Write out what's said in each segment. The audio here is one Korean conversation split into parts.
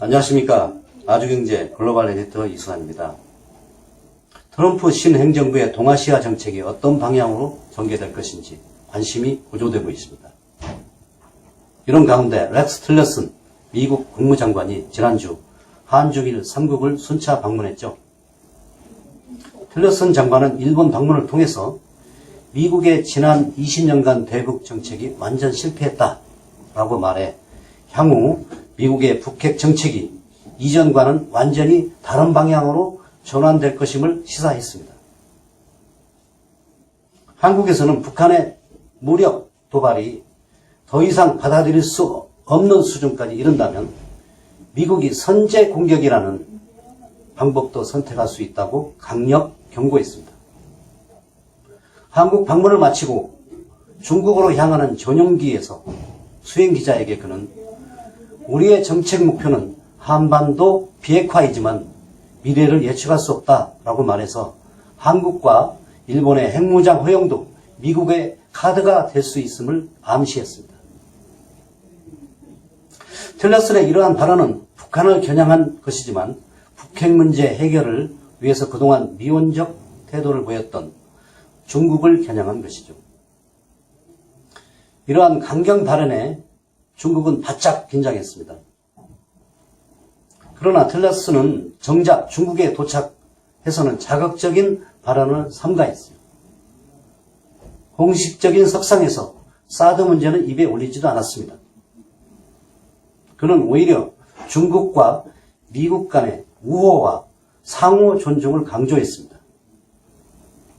안녕하십니까. 아주경제 글로벌 에디터 이수환입니다. 트럼프 신행정부의 동아시아 정책이 어떤 방향으로 전개될 것인지 관심이 고조되고 있습니다. 이런 가운데 렉스 틸러슨 미국 국무장관이 지난주 한중일 3국을 순차 방문했죠. 틸러슨 장관은 일본 방문을 통해서 미국의 지난 20년간 대북 정책이 완전 실패했다 라고 말해 향후 미국의 북핵 정책이 이전과는 완전히 다른 방향으로 전환될 것임을 시사했습니다. 한국에서는 북한의 무력 도발이 더 이상 받아들일 수 없는 수준까지 이른다면 미국이 선제 공격이라는 방법도 선택할 수 있다고 강력 경고했습니다. 한국 방문을 마치고 중국으로 향하는 전용기에서 수행기자에게 그는 우리의 정책 목표는 한반도 비핵화이지만 미래를 예측할 수 없다라고 말해서 한국과 일본의 핵무장 허용도 미국의 카드가 될 수 있음을 암시했습니다. 틸러슨의 이러한 발언은 북한을 겨냥한 것이지만 북핵 문제 해결을 위해서 그동안 미온적 태도를 보였던 중국을 겨냥한 것이죠. 이러한 강경 발언에 중국은 바짝 긴장했습니다. 그러나 틸러스는 정작 중국에 도착해서는 자극적인 발언을 삼가했어요. 공식적인 석상에서 사드 문제는 입에 올리지도 않았습니다. 그는 오히려 중국과 미국 간의 우호와 상호 존중을 강조했습니다.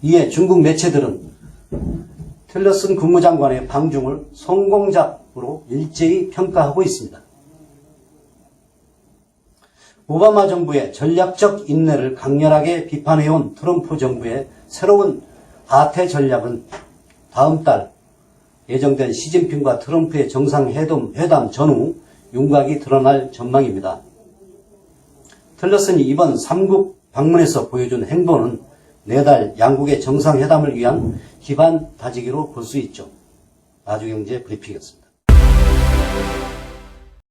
이에 중국 매체들은 틸러슨 국무장관의 방중을 성공작으로 일제히 평가하고 있습니다. 오바마 정부의 전략적 인내를 강렬하게 비판해온 트럼프 정부의 새로운 하태 전략은 다음 달 예정된 시진핑과 트럼프의 정상회담 회담 전후 윤곽이 드러날 전망입니다. 틸러슨이 이번 3국 방문에서 보여준 행보는 내달 양국의 정상회담을 위한 기반 다지기로 볼 수 있죠. 아주경제 브리핑이었습니다.